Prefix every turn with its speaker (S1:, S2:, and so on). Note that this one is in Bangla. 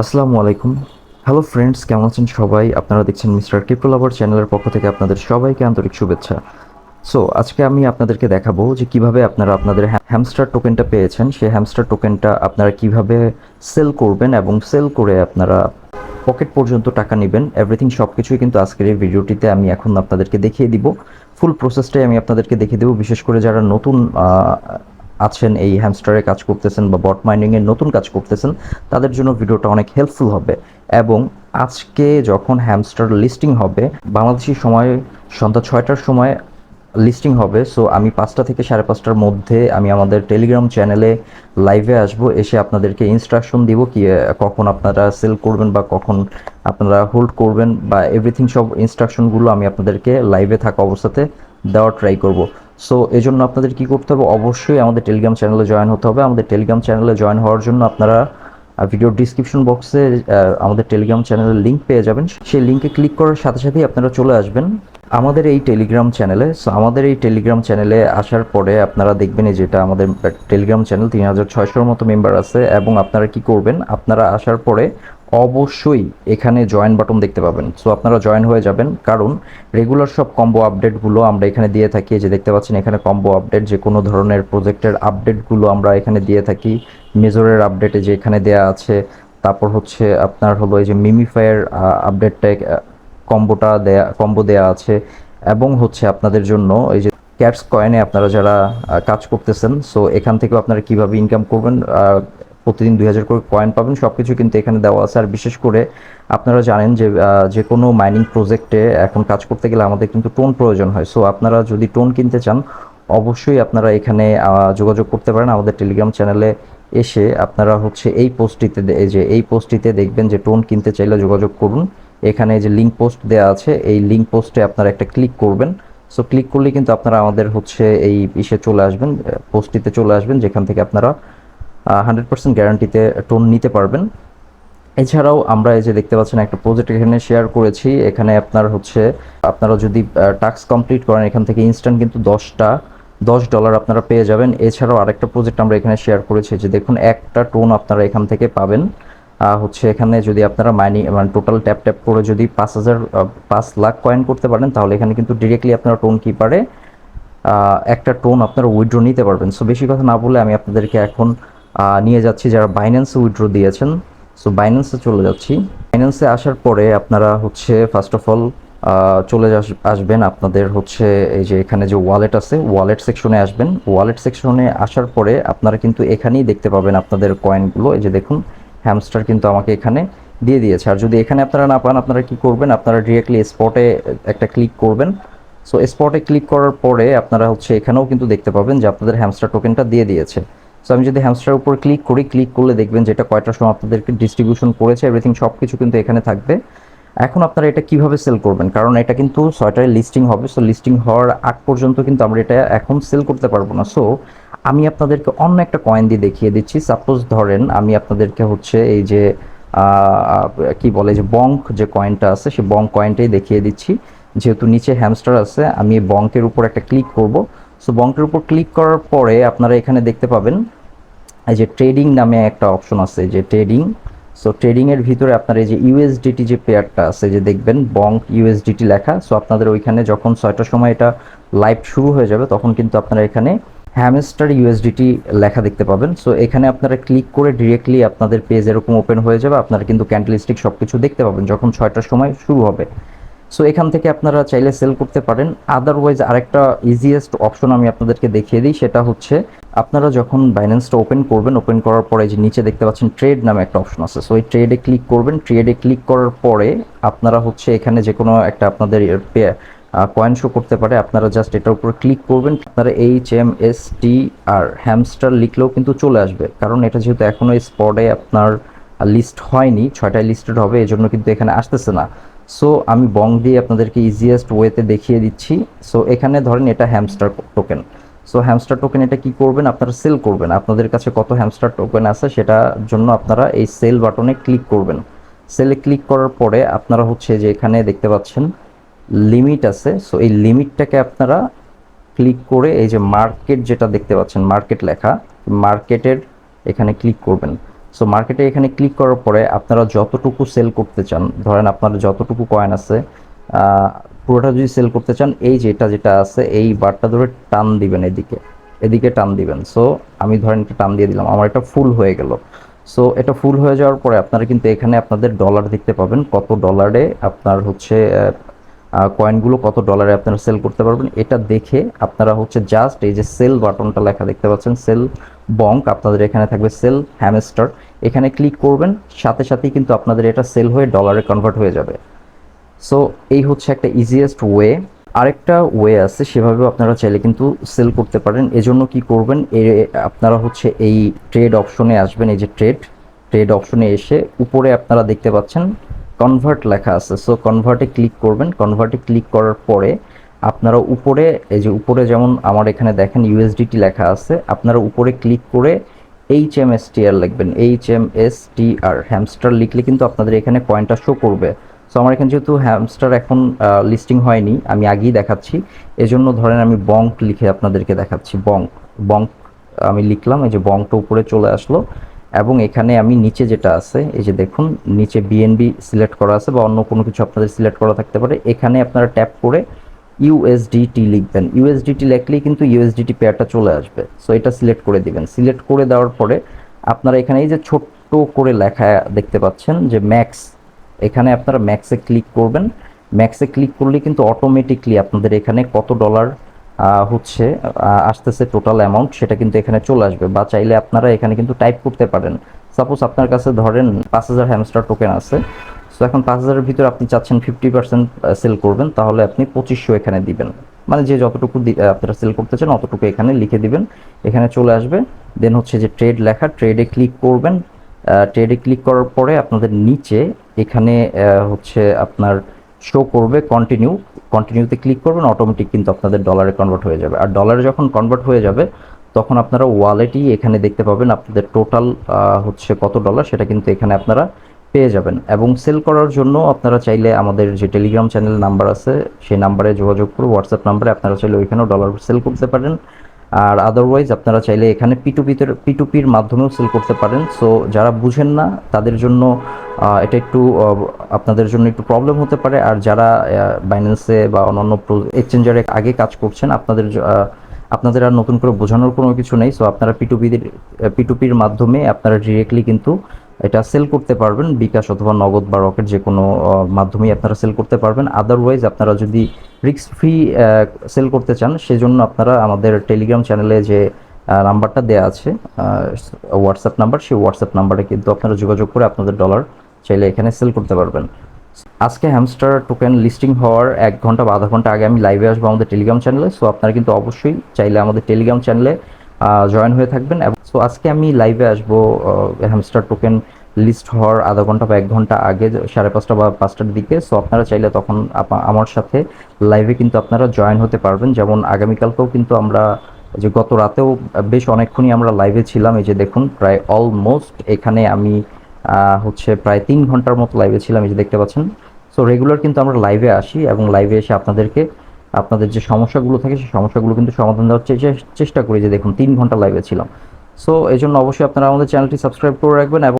S1: আসসালামু আলাইকুম। হ্যালো ফ্রেন্ডস কেমন আছেন সবাই? আপনারা দেখছেন মিস্টার ক্রিপ্টো লাভার চ্যানেলের পক্ষ থেকে আপনাদের সবাইকে আন্তরিক শুভেচ্ছা। সো আজকে আমি আপনাদেরকে দেখাবো যে কীভাবে আপনারা আপনাদের হ্যামস্টার টোকেনটা পেয়েছেন। সেই হ্যামস্টার টোকেনটা আপনারা কীভাবে সেল করবেন এবং সেল করে আপনারা পকেট পর্যন্ত টাকা নেবেন। এভরিথিং সব কিছুই কিন্তু আজকের এই ভিডিওটিতে আমি এখন আপনাদেরকে দেখিয়ে দিব। ফুল প্রসেসটাই আমি আপনাদেরকে দেখিয়ে দেবো। বিশেষ করে যারা নতুন আছেন, এই হ্যামস্টারে কাজ করতেছেন বা বট মাইনিংয়ের নতুন কাজ করতেছেন, তাদের জন্য ভিডিওটা অনেক হেল্পফুল হবে। এবং আজকে যখন হ্যামস্টার লিস্টিং হবে, বাংলাদেশি সময়, সন্ধ্যা ছয়টার সময় লিস্টিং হবে। সো আমি পাঁচটা থেকে সাড়ে পাঁচটার মধ্যে আমি আমাদের টেলিগ্রাম চ্যানেলে লাইভে আসব। এসে আপনাদেরকে ইনস্ট্রাকশন দিব কি কখন আপনারা সেল করবেন বা কখন আপনারা হোল্ড করবেন বা এভরিথিং সব ইনস্ট্রাকশনগুলো আমি আপনাদেরকে লাইভে থাকা অবস্থাতে দেওয়ার ট্রাই করব। সো এই জন্য আপনাদের কি করতে হবে? অবশ্যই আমাদের টেলিগ্রাম চ্যানেলে জয়েন হতে হবে। আমাদের টেলিগ্রাম চ্যানেলে জয়েন হওয়ার জন্য আপনারা ভিডিও ডিসক্রিপশন বক্সে আমাদের টেলিগ্রাম চ্যানেলের লিঙ্ক পেয়ে যাবেন। সেই লিঙ্কে ক্লিক করার সাথে সাথেই আপনারা চলে আসবেন। আমাদের এই টেলিগ্রাম চ্যানেলে সো আমাদের এই টেলিগ্রাম চ্যানেলে আসার পরে আপনারা দেখবেন এই যেটা আমাদের টেলিগ্রাম চ্যানেল তিন হাজার ছয়শোর মতো মেম্বার আছে এবং আপনারা কি করবেন? আপনারা আসার পরে অবশ্যই এখানে জয়েন বাটন দেখতে পাবেন। সো আপনারা জয়েন হয়ে যাবেন, কারণ রেগুলার সব কম্বো আপডেটগুলো আমরা এখানে দিয়ে থাকি। যে দেখতে পাচ্ছেন, এখানে কম্বো আপডেট যে কোনো ধরনের প্রজেক্টের আপডেটগুলো আমরা এখানে দিয়ে থাকি। মেজরের আপডেটে যে এখানে দেয়া আছে, তারপর হচ্ছে আপনার হলো এই যে মিমিফায়ার আপডেটটা কম্বোটা দেয়া কম্বো দেয়া আছে। এবং হচ্ছে আপনাদের জন্য এই যে ক্যাটস কয়েনে আপনারা যারা কাজ করতেছেন সো এখান থেকেও আপনারা কীভাবে ইনকাম করবেন প্রতিদিন দুই হাজার করে কয়েন পাবেন সব কিছু কিন্তু এখানে দেওয়া আছে। আর বিশেষ করে আপনারা জানেন যে যে কোনো মাইনিং প্রজেক্টে এখন কাজ করতে গেলে আমাদের কিন্তু টোন প্রয়োজন হয়। সো আপনারা যদি টোন কিনতে চান, অবশ্যই আপনারা এখানে যোগাযোগ করতে পারেন আমাদের টেলিগ্রাম চ্যানেলে এসে। আপনারা হচ্ছে এই পোস্টটিতে যে, এই পোস্টটিতে দেখবেন যে টোন কিনতে চাইলে যোগাযোগ করুন। এখানে যে লিঙ্ক পোস্ট দেওয়া আছে, এই লিঙ্ক পোস্টে আপনারা একটা ক্লিক করবেন। সো ক্লিক করলে কিন্তু আপনারা আমাদের হচ্ছে এই ইসে চলে আসবেন পোস্টটিতে চলে আসবেন, যেখান থেকে আপনারা হান্ড্রেড পার্সেন্ট গ্যারান্টিতে টোন নিতে পারবেন। এছাড়াও আমরা এই যে দেখতে পাচ্ছেন একটা প্রজেক্ট এখানে শেয়ার করেছি। এখানে আপনার হচ্ছে, আপনারা যদি টাস্ক কমপ্লিট করেন, এখান থেকে ইনস্ট্যান্ট কিন্তু দশটা, দশ ডলার আপনারা পেয়ে যাবেন। এছাড়াও আরেকটা প্রজেক্ট আমরা এখানে শেয়ার করেছি যে দেখুন, একটা টোন আপনারা এখান থেকে পাবেন। হচ্ছে এখানে যদি আপনারা মাইনি মানে টোটাল ট্যাপ ট্যাপ করে যদি পাঁচ হাজার পাঁচ লাখ কয়েন করতে পারেন, তাহলে এখানে কিন্তু ডিরেক্টলি আপনারা টোন কিপারে একটা টোন আপনারা উইথড্র নিতে পারবেন। সো বেশি কথা না বলে আমি আপনাদেরকে এখন নিয়ে যাচ্ছি, যারা বাইন্যান্সে উইথড্র দিয়েছেন। সো বাইন্যান্সে চলে যাচ্ছি। বাইন্যান্সে আসার পরে আপনারা হচ্ছে ফার্স্ট অফ অল চলে আসবেন আপনাদের হচ্ছে, এই যে এখানে যে ওয়ালেট আছে ওয়ালেট সেকশনে আসবেন। ওয়ালেট সেকশনে আসার পরে আপনারা কিন্তু এখানেই দেখতে পাবেন আপনাদের কয়েনগুলো এই যে দেখুন হ্যামস্টার কিন্তু আমাকে এখানে দিয়ে দিয়েছে। আর যদি এখানে আপনারা না পান, আপনারা কি করবেন? আপনারা ডিরেক্টলি স্পটে একটা ক্লিক করবেন। সো স্পটে ক্লিক করার পরে আপনারা হচ্ছে এখানেও কিন্তু দেখতে পাবেন যে আপনাদের হ্যামস্টার টোকেনটা দিয়ে দিয়েছে। সো আমি যদি হ্যামস্টার উপর ক্লিক করি ক্লিক করলে দেখবেন যেটা কয়টার সময় আপনাদেরকে ডিস্ট্রিবিউশন করেছে এভরিথিং সব কিছু কিন্তু এখানে থাকবে। এখন আপনারা এটা কীভাবে সেল করবেন? কারণ এটা কিন্তু ছয়টায় লিস্টিং হবে সো লিস্টিং হওয়ার আগ পর্যন্ত কিন্তু আমরা এটা এখন সেল করতে পারব না। সো আমি আপনাদেরকে অন্য একটা কয়েন দিয়ে দেখিয়ে দিচ্ছি। সাপোজ ধরেন, আমি আপনাদেরকে হচ্ছে এই যে কি বলে যে বঙ্ক যে কয়েনটা আছে, সেই বঙ্ক কয়েনটাই দেখিয়ে দিচ্ছি। যেহেতু নিচে হ্যামস্টার আছে, আমি বঙ্কের উপর একটা ক্লিক করব। সো বঙ্কের উপর ক্লিক করার পরে আপনারা এখানে দেখতে পাবেন, এই যে ট্রেডিং নামে একটা অপশন আছে, যে ট্রেডিং সো ট্রেডিং এর ভিতরে আপনার এই যে ইউএসডিটি যে পেয়ারটা আছে, যে দেখবেন বঙ্ক ইউএসডিটি লেখা। সো আপনাদের ওইখানে যখন ছয়টার সময় এটা লাইভ শুরু হয়ে যাবে, তখন কিন্তু আপনারা এখানে হ্যামস্টার ইউএসডিটি লেখা দেখতে পাবেন। সো এখানে আপনারা ক্লিক করে ডিরেক্টলি আপনাদের পেজ এরকম ওপেন হয়ে যাবে। আপনারা কিন্তু ক্যান্ডেলস্টিক সব কিছু দেখতে পাবেন যখন ছয়টার সময় শুরু হবে। সো এখান থেকে আপনারা চাইলে সেল করতে পারেন। আদারওয়াইজ আরেকটা ইজিয়েস্ট অপশন আমি আপনাদেরকে দেখিয়ে দিই, সেটা হচ্ছে আপনারা যখন বাইন্যান্সটা ওপেন করবেন ওপেন করার পরে যে নিচে দেখতে পাচ্ছেন ট্রেড নামে একটা অপশন আছে। সো এই ট্রেডে ক্লিক করবেন। ট্রেডে ক্লিক করার পরে আপনারা হচ্ছে এখানে যে কোনো একটা আপনাদের কয়েন শো করতে পারে। আপনারা জাস্ট এটার উপর ক্লিক করবেন। আপনারা H M S T R hamster লিখলেও কিন্তু চলে আসবে। কারণ এটা যেহেতু এখনও স্পটে আপনার লিস্ট হয়নি, ছয়টায় লিস্টেড হবে এই জন্য কিন্তু এখানে আসতেছে না। সো আমি বং দিয়ে আপনাদেরকে ইজিয়েস্ট ওয়েতে দেখিয়ে দিচ্ছি। সো এখানে ধরেন এটা hamster token so hamster token এটা কি করবেন? আপনারা সেল করবেন। আপনাদের কাছে কত হ্যামস্টার টোকেন আছে সেটার জন্য আপনারা এই সেল বাটনে ক্লিক করবেন। সেলে ক্লিক করার পরে আপনারা হচ্ছে যে এখানে দেখতে পাচ্ছেন লিমিট আছে। সো এই লিমিটটাকে আপনারা ক্লিক করে এই যে মার্কেট যেটা দেখতে পাচ্ছেন মার্কেট লেখা মার্কেটের এখানে ক্লিক করবেন। সো মার্কেটে এখানে ক্লিক করার পরে আপনারা যতটুকু সেল করতে চান, ধরেন আপনার যতটুকু কয়েন আছে পুরোটা যদি সেল করতে চান, এই যেটা যেটা আছে, এই বারটা ধরে টান দিবেন এদিকে এদিকে টান দিবেন। সো আমি ধরেন এটা টান দিয়ে দিলাম, আমার এটা ফুল হয়ে গেল। সো এটা ফুল হয়ে যাওয়ার পরে আপনারা কিন্তু এখানে আপনাদের ডলার দেখতে পাবেন, কত ডলারে আপনার হচ্ছে কয়েনগুলো কত ডলারে আপনারা সেল করতে পারবেন, এটা দেখে আপনারা হচ্ছে জাস্ট এই যে সেল বাটনটা লেখা দেখতে পাচ্ছেন সেল বঙ্ক আপনাদের এখানে থাকবে সেল হ্যামস্টার এখানে ক্লিক করবেন, সাথে সাথেই কিন্তু আপনাদের এটা সেল হয়ে ডলারে কনভার্ট হয়ে যাবে। সো এই হচ্ছে একটা ইজিয়েস্ট ওয়ে আরেকটা ওয়ে আছে, সেভাবেও আপনারা চাইলে কিন্তু সেল করতে পারেন। এজন্য কি করবেন, এ, আপনারা হচ্ছে এই ট্রেড অপশনে আসবেন, এই যে ট্রেড ট্রেড অপশনে এসে উপরে আপনারা দেখতে পাচ্ছেন কনভার্ট লেখা আছে। সো কনভার্টে ক্লিক করবেন। কনভার্টে ক্লিক করার পরে আপনারা উপরে, এই যে উপরে যেমন আমার এখানে দেখেন ইউএসডিটি লেখা আছে, আপনারা উপরে ক্লিক করে H M S T R লিখবেন। H M S T R hamster লিখলে কিন্তু আপনাদের এখানে পয়েন্টটা শো করবে। সো আমার এখানে যেহেতু হ্যামস্টার এখন লিস্টিং হয়নি, আমি আগেই দেখাচ্ছি। এজন্য ধরেন আমি বঙ্ক লিখে আপনাদেরকে দেখাচ্ছি। বঙ্ক বঙ্ক আমি লিখলাম, এই যে বঙ্কটা উপরে চলে আসলো। এবং এখানে আমি নিচে যেটা আছে, এই যে দেখুন, নিচে বিএনবি সিলেক্ট করা আছে বা অন্য কোনো কিছু আপনাদের সিলেক্ট করা থাকতে পারে। এখানে আপনারা ট্যাপ করে ইউএসডিটি লিখবেন। ইউএসডিটি লিখলেই কিন্তু ইউএসডিটি পেয়ারটা চলে আসবে। সো এটা সিলেক্ট করে দিবেন। সিলেক্ট করে দেওয়ার পরে আপনারা এখানে এই যে ছোট্ট করে লেখা দেখতে পাচ্ছেন যে ম্যাক্স এখানে আপনারা ম্যাক্সে ক্লিক করবেন। ম্যাক্সে ক্লিক করলে কিন্তু অটোমেটিকলি আপনাদের এখানে কত ডলার হচ্ছে আসতেছে টোটাল অ্যামাউন্ট সেটা কিন্তু এখানে চলে আসবে। বা চাইলে আপনারা এখানে কিন্তু টাইপ করতে পারেন। সাপোজ আপনার কাছে ধরেন পাঁচ হাজার হ্যামস্টার টোকেন আছে। সো এখন পাঁচ হাজারের ভিতরে আপনি চাচ্ছেন ফিফটি পার্সেন্ট সেল করবেন, তাহলে আপনি পঁচিশশো এখানে দিবেন। মানে যে যতটুকু আপনারা সেল করতে চান, অতটুকু এখানে লিখে দিবেন। এখানে চলে আসবে। দেন হচ্ছে যে ট্রেড লেখা ট্রেডে ক্লিক করবেন। ট্রেডে ক্লিক করার পরে আপনাদের নিচে এখানে হচ্ছে আপনার শো করবে কন্টিনিউ কন্টিনিউতে ক্লিক করবেন অটোমেটিক কিন্তু আপনাদের ডলারে কনভার্ট হয়ে যাবে। আর ডলারে যখন কনভার্ট হয়ে যাবে, তখন আপনারা ওয়ালেটই এখানে দেখতে পাবেন আপনাদের টোটাল হচ্ছে কত ডলার সেটা কিন্তু এখানে আপনারা পেয়ে যাবেন। এবং সেল করার জন্য আপনারা চাইলে আমাদের যে টেলিগ্রাম চ্যানেল নাম্বার আছে, সেই নাম্বারে যোগাযোগ করে হোয়াটসঅ্যাপ নাম্বারে আপনারা চাইলে ওইখানেও ডলার সেল করতে পারেন। আর আদারওয়াইজ আপনারা চাইলে এখানে পিটুপিতে পিটুপির মাধ্যমেও সেল করতে পারেন। সো যারা বুঝেন না, তাদের জন্য এটা একটু আপনাদের জন্য একটু প্রবলেম হতে পারে। আর যারা বাইন্যান্সে বা অন্যান্য এক্সচেঞ্জারে আগে কাজ করছেন, আপনাদের আপনাদের আর নতুন করে বোঝানোর কোনো কিছু নেই। সো আপনারা পিটুপিদের পিটুপির মাধ্যমে আপনারা ডিরেক্টলি কিন্তু এটা সেল করতে পারবেন। বিকাশ অথবা নগদ বা রকেট যে কোনো মাধ্যমেই আপনারা সেল করতে পারবেন। আদারওয়াইজ আপনারা যদি রিস্ক ফ্রি সেল করতে চান, সেজন্য আপনারা আমাদের টেলিগ্রাম চ্যানেলে যে নাম্বারটা দেওয়া আছে হোয়াটসঅ্যাপ নাম্বার সেই হোয়াটসঅ্যাপ নাম্বারে কিন্তু আপনারা যোগাযোগ করে আপনাদের ডলার চাইলে এখানে সেল করতে পারবেন। আজকে হ্যামস্টার টোকেন লিস্টিং হওয়ার এক ঘণ্টা বা আধা ঘণ্টা আগে আমি লাইভে আসব আমাদের টেলিগ্রাম চ্যানেলে সো আপনারা কিন্তু অবশ্যই চাইলে আমাদের টেলিগ্রাম চ্যানেলে জয়েন হয়ে থাকবেন। এবং সো আজকে আমি লাইভে আসব হ্যামস্টার টোকেন লিস্ট হওয়ার আধা ঘণ্টা বা এক ঘণ্টা আগে সাড়ে পাঁচটা বা পাঁচটার দিকে। সো আপনারা চাইলে তখন আমার সাথে লাইভে কিন্তু আপনারা জয়েন হতে পারবেন। যেমন আগামীকালকেও কিন্তু আমরা যে গত রাতেও বেশ অনেকক্ষণই আমরা লাইভে ছিলাম। এই যে দেখুন, প্রায় অলমোস্ট এখানে আমি হচ্ছে প্রায় তিন ঘণ্টার মতো লাইভে ছিলাম। এই যে দেখতে পাচ্ছেন? সো রেগুলার কিন্তু আমরা লাইভে আসি এবং লাইভে এসে আপনাদেরকে, আপনাদের যে সমস্যাগুলো থাকে, সেই সমস্যাগুলো কিন্তু সমাধান দেওয়ার চেষ্টা করি যে দেখুন, তিন ঘণ্টা লাইভে ছিলাম। সো এই জন্য অবশ্যই আপনারা আমাদের চ্যানেলটি সাবস্ক্রাইব করে রাখবেন এবং